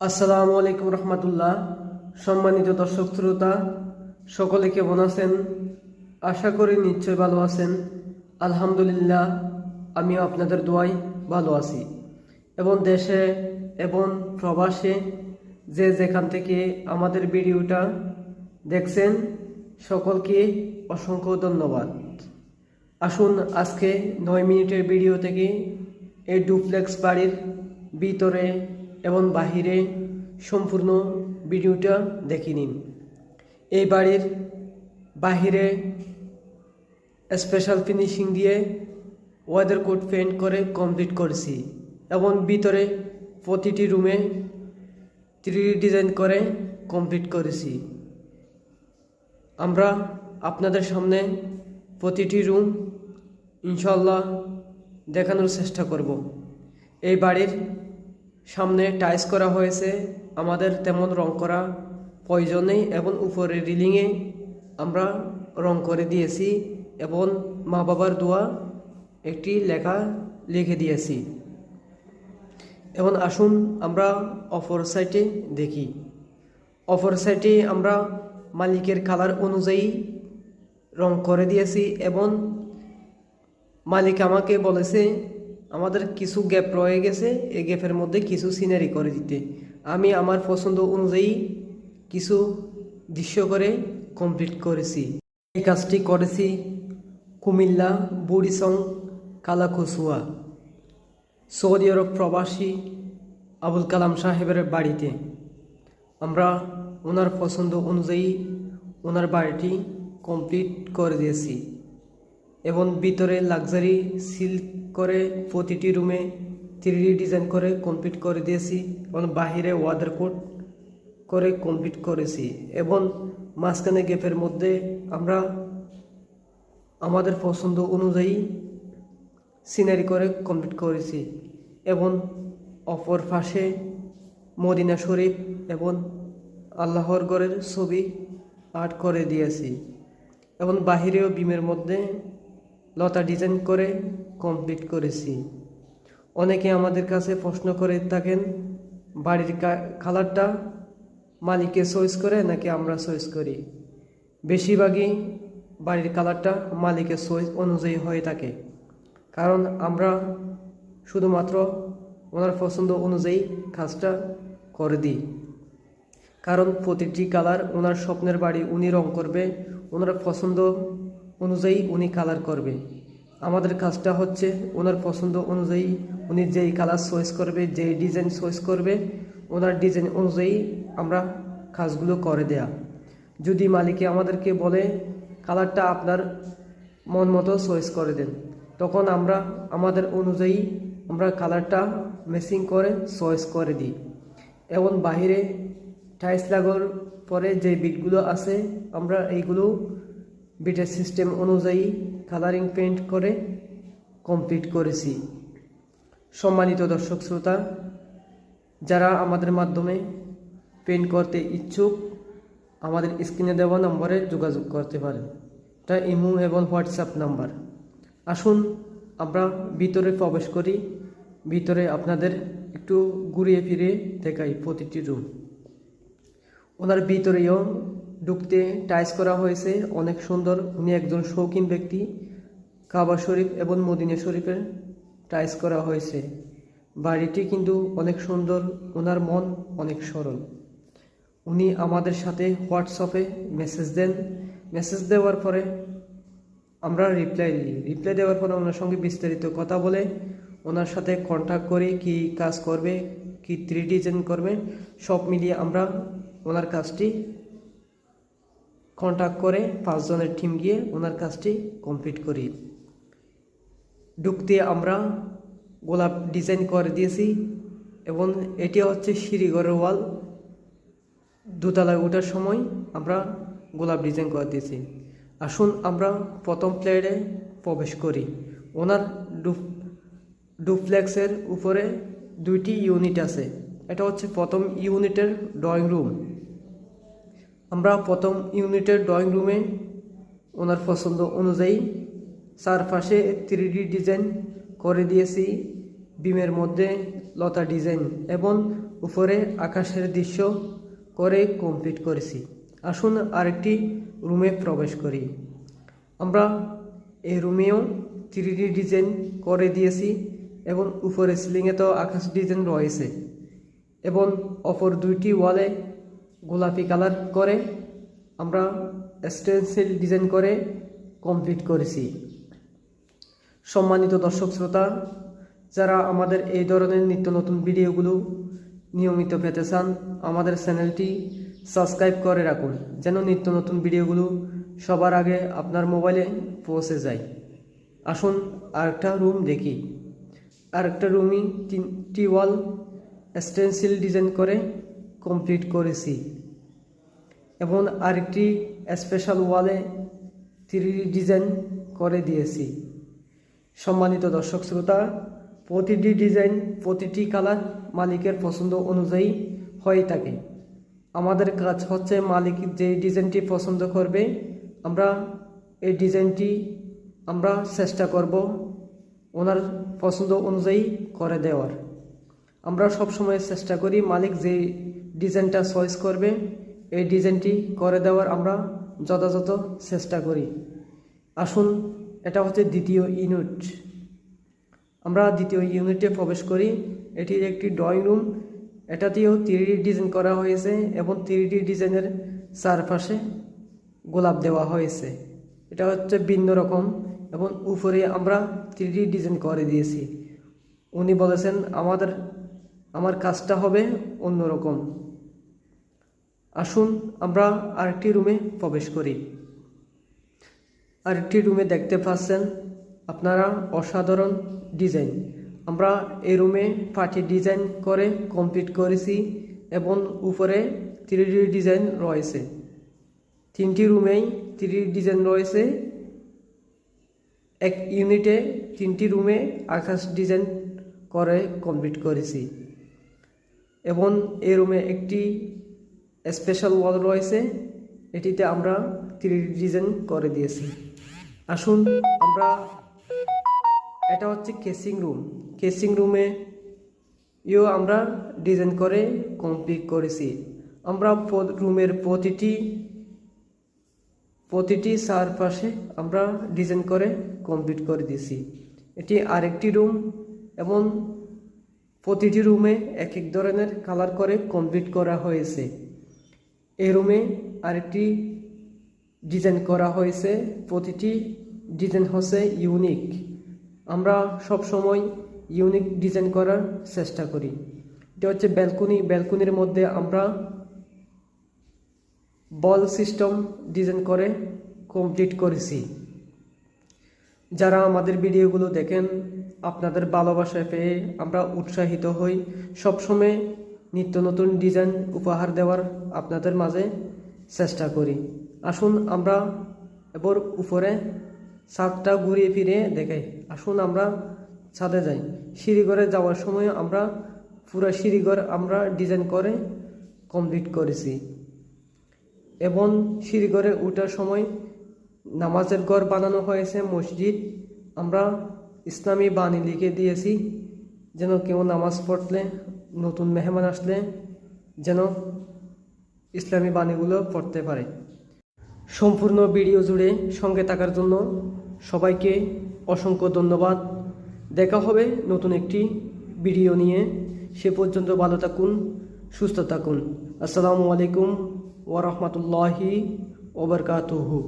আসসালামু আলাইকুম রহমতুল্লাহ। সম্মানিত দর্শক শ্রোতা সকলে কেমন আছেন? আশা করি নিশ্চয় ভালো আছেন। আলহামদুলিল্লাহ, আমিও আপনাদের দোয়াই ভালো আছি। এবং দেশে এবং প্রবাসে যে যেখান থেকে আমাদের ভিডিওটা দেখছেন, সকলকে অসংখ্য ধন্যবাদ। আসুন আজকে নয় মিনিটের ভিডিও থেকে এই ডুপ্লেক্স বাড়ির ভিতরে এবং বাহিরে সম্পূর্ণ ভিডিওটা দেখে নিন। এই বাড়ির বাহিরে স্পেশাল ফিনিশিং দিয়ে ওয়েদার কোট পেন্ট করে কমপ্লিট করেছি এবং ভিতরে প্রতিটি রুমে থ্রি ডিজাইন করে কমপ্লিট করেছি। আমরা আপনাদের সামনে প্রতিটি রুম ইনশাল্লাহ দেখানোর চেষ্টা করব। এই বাড়ির সামনে টাইস করা হয়েছে, আমাদের তেমন রং করা প্রয়োজন নেই এবং উপরে রিলিংয়ে আমরা রং করে দিয়েছি এবং মা বাবার দোয়া একটি লেখা লিখে দিয়েছি। এবং আসুন আমরা অপর সাইটে দেখি। অপর সাইটে আমরা মালিকের কালার অনুযায়ী রং করে দিয়েছি এবং মালিক আমাকে বলেছে আমাদের কিছু গ্যাপ রয়ে গেছে, এই গ্যাপের মধ্যে কিছু সিনারি করে দিতে। আমি আমার পছন্দ অনুযায়ী কিছু দৃশ্য করে কমপ্লিট করেছি। এই কাজটি করেছি কুমিল্লা, বুড়িসং, কালাকুসুয়া। সৌদি আরব প্রবাসী আবুল কালাম সাহেবের বাড়িতে। আমরা ওনার পছন্দ অনুযায়ী ওনার বাড়িটি কমপ্লিট করে দিয়েছি। এবং ভিতরে লাক্সারি সিল্ক করে প্রতিটি রুমে থ্রি ডিজাইন করে কমপ্লিট করে দিয়েছি এবং বাহিরে ওয়াদার কোট করে কমপ্লিট করেছি এবং মাঝখানে গ্যাপের মধ্যে আমরা আমাদের পছন্দ অনুযায়ী সিনারি করে কমপ্লিট করেছি এবং অপর পাশে মদিনা শরীফ এবং আল্লাহর গড়ের ছবি আর্ট করে দিয়েছি এবং বাহিরেও বিমের মধ্যে লতা ডিজাইন করে কমপ্লিট করেছি। অনেকে আমাদের কাছে প্রশ্ন করে, থাকেন বাড়ির কালারটা মালিকে চয়েস করে নাকি আমরা চয়েস করি? বেশিরভাগই বাড়ির কালারটা মালিকের চয়েস অনুযায়ী হয়ে থাকে। কারণ আমরা শুধুমাত্র ওনার পছন্দ অনুযায়ী কাজটা করে দিই। কারণ প্রতিটি কালার ওনার স্বপ্নের বাড়ি উনি রং করবে, ওনার পছন্দ অনুযায়ী উনি কালার করবে। আমাদের কাজটা হচ্ছে ওনার পছন্দ অনুযায়ী উনি যেই কালার চয়েস করবে, যেই ডিজাইন চয়েস করবে, ওনার ডিজাইন অনুযায়ী আমরা কাজগুলো করে দেয়া। যদি মালিকে আমাদেরকে বলে কালারটা আপনার মন মতো চয়েস করে দেন, তখন আমরা আমাদের অনুযায়ী আমরা কালারটা মেসিং করে চয়েস করে দিই। এবং বাহিরে টাইলস লাগার পরে যে বিটগুলো আছে, আমরা এইগুলো বিটের সিস্টেম অনুযায়ী কালারিং পেন্ট করে কমপ্লিট করেছি। সম্মানিত দর্শক শ্রোতা, যারা আমাদের মাধ্যমে পেন্ট করতে ইচ্ছুক, আমাদের স্ক্রিনে দেওয়া নম্বরে যোগাযোগ করতে পারেন। এটা ইমো এবং হোয়াটসঅ্যাপ নাম্বার। আসুন, আমরা ভিতরে প্রবেশ করি। ভিতরে আপনাদের একটু ঘুরিয়ে ফিরে দেখাই প্রতিটি রুম ওনার ভিতরেও ঢুকতে টাইস করা হয়েছে। অনেক সুন্দর। উনি একজন শৌখিন ব্যক্তি। কাবা শরীফ এবং মদিনা শরীফের টাইস করা হয়েছে। বাড়িটি কিন্তু অনেক সুন্দর। ওনার মন অনেক সরল। উনি আমাদের সাথে হোয়াটসঅ্যাপে মেসেজ দেন। মেসেজ দেওয়ার পরে আমরা রিপ্লাই দিই। রিপ্লাই দেওয়ার পরে ওনার সঙ্গে বিস্তারিত কথা বলে ওনার সাথে কন্ট্যাক্ট করে কি কাজ করবে, কি থ্রি ডিজাইন করবে, সব মিলিয়ে আমরা ওনার কাজটি কন্ট্যাক্ট করে পাঁচজনের টিম গিয়ে ওনার কাজটি কমপ্লিট করি। ঢুকতে আমরা গোলাপ ডিজাইন করে দিয়েছি এবং এটি হচ্ছে সিঁড়িঘরের ওয়াল। দোতলায় ওঠার সময় আমরা গোলাপ ডিজাইন করে দিয়েছি। আসুন আমরা প্রথম প্লেয়ারে প্রবেশ করি। ওনার ডুপ ডুপ্লেক্সের উপরে দুইটি ইউনিট আছে। এটা হচ্ছে প্রথম ইউনিটের ড্রয়িং রুম আমরা প্রথম ইউনিটের ড্রয়িং রুমে ওনার পছন্দ অনুযায়ী চারপাশে থ্রি ডিজাইন করে দিয়েছি। বিমের মধ্যে লতা ডিজাইন এবং উপরে আকাশের দৃশ্য করে কমপ্লিট করেছি। আসুন আরেকটি রুমে প্রবেশ করি। আমরা এই রুমেও থ্রি ডি ডিজাইন করে দিয়েছি এবং উপরে সিলিংয়ে তো আকাশ ডিজাইন রয়েছে এবং অপর দুইটি ওয়ালে গোলাপি কালার করে, আমরা স্টেনসিল ডিজাইন করে কমপ্লিট করেছি। সম্মানিত দর্শক শ্রোতা, যারা আমাদের এই ধরনের নিত্য নতুন ভিডিওগুলো নিয়মিত পেতে চান, আমাদের চ্যানেলটি সাবস্ক্রাইব করে রাখুন, যেন নিত্য নতুন ভিডিওগুলো সবার আগে আপনার মোবাইলে পৌঁছে যায়। আসুন আরেকটা রুম দেখি। আরেকটা রুমই তিনটি ওয়াল স্টেনসিল ডিজাইন করে কমপ্লিট করেছি। এবং আরেকটি স্পেশাল ওয়ালে থ্রি ডিজাইন করে দিয়েছি। সম্মানিত দর্শক শ্রোতা, প্রতিটি ডিজাইন প্রতিটি কালার মালিকের পছন্দ অনুযায়ী হয়ে থাকে। আমাদের কাজ হচ্ছে মালিক যে ডিজাইনটি পছন্দ করবে, আমরা এই ডিজাইনটি আমরা চেষ্টা করব ওনার পছন্দ অনুযায়ী করে দেওয়ার। আমরা সবসময় চেষ্টা করি মালিক যে ডিজাইনটা চয়েস করবে এই ডিজাইনটি করে দেওয়ার আমরা যথাযথ চেষ্টা করি। আসুন, এটা হচ্ছে দ্বিতীয় ইউনিট আমরা দ্বিতীয় ইউনিটে প্রবেশ করি। এটির একটি ড্রয়িং রুম এটাতেও থ্রি ডিজাইন করা হয়েছে এবং থ্রি ডিজাইনের চারপাশে গোলাপ দেওয়া হয়েছে। এটা হচ্ছে ভিন্ন রকম এবং উপরে আমরা থ্রি ডিজাইন করে দিয়েছি। উনি বলেছেন, আমাদের, আমার কাজটা হবে অন্যরকম আসুন, আমরা আরেকটি রুমে প্রবেশ করি। আরেকটি রুমে দেখতে পাচ্ছেন আপনারা অসাধারণ ডিজাইন। আমরা এই রুমে পার্টি ডিজাইন করে কমপ্লিট করেছি এবং উপরে থ্রি ডিজাইন রয়েছে। তিনটি রুমেই থ্রি ডিজাইন রয়েছে। এক ইউনিটে তিনটি রুমে আকাশ ডিজাইন করে কমপ্লিট করেছি। এবং এই রুমে একটি স্পেশাল ওয়াল রয়েছে, এটিতে আমরা থ্রি ডিজাইন করে দিয়েছি। আসুন আমরা, এটা হচ্ছে কেসিং রুম কেসিং রুমে ইও আমরা ডিজাইন করে কমপ্লিট করেছি। আমরা রুমের প্রতিটি প্রতিটি চারপাশে আমরা ডিজাইন করে কমপ্লিট করে দিয়েছি। এটি আরেকটি রুম এবং প্রতিটি রুমে এক এক ধরনের কালার করে কমপ্লিট করা হয়েছে। এই রুমে আরেকটি ডিজাইন করা হয়েছে। প্রতিটি ডিজাইন হচ্ছে ইউনিক। আমরা সব সময় ইউনিক ডিজাইন করার চেষ্টা করি। এটা হচ্ছে ব্যালকনি। ব্যালকনির মধ্যে আমরা বল সিস্টেম ডিজাইন করে কমপ্লিট করেছি। যারা আমাদের ভিডিওগুলো দেখেন, আপনাদের ভালোবাসা পেয়ে আমরা উৎসাহিত হই। সবসময় নিত্য নতুন ডিজাইন উপহার দেওয়ার আপনাদের মাঝে চেষ্টা করি। আসুন আমরা এবার উপরে ছাদটা ঘুরিয়ে ফিরে দেখাই। আসুন আমরা ছাদে যাই। সিঁড়িঘরে যাওয়ার সময় আমরা পুরো সিঁড়িঘর আমরা ডিজাইন করে কমপ্লিট করেছি। এবং সিঁড়িঘরে ওঠার সময় নামাজের ঘর বানানো হয়েছে, মসজিদ। আমরা ইসলামী বাণী লিখে দিয়েছি, যেন কেউ নামাজ পড়লে নতুন মেহমান আসলে যেন ইসলামী বাণীগুলো পড়তে পারে। সম্পূর্ণ ভিডিও জুড়ে সঙ্গে থাকার জন্য সবাইকে অসংখ্য ধন্যবাদ। দেখা হবে নতুন একটি ভিডিও নিয়ে। সে পর্যন্ত ভালো থাকুন, সুস্থ থাকুন। আসসালামু আলাইকুম ওরহমতুল্লাহি ওবরকাতুহু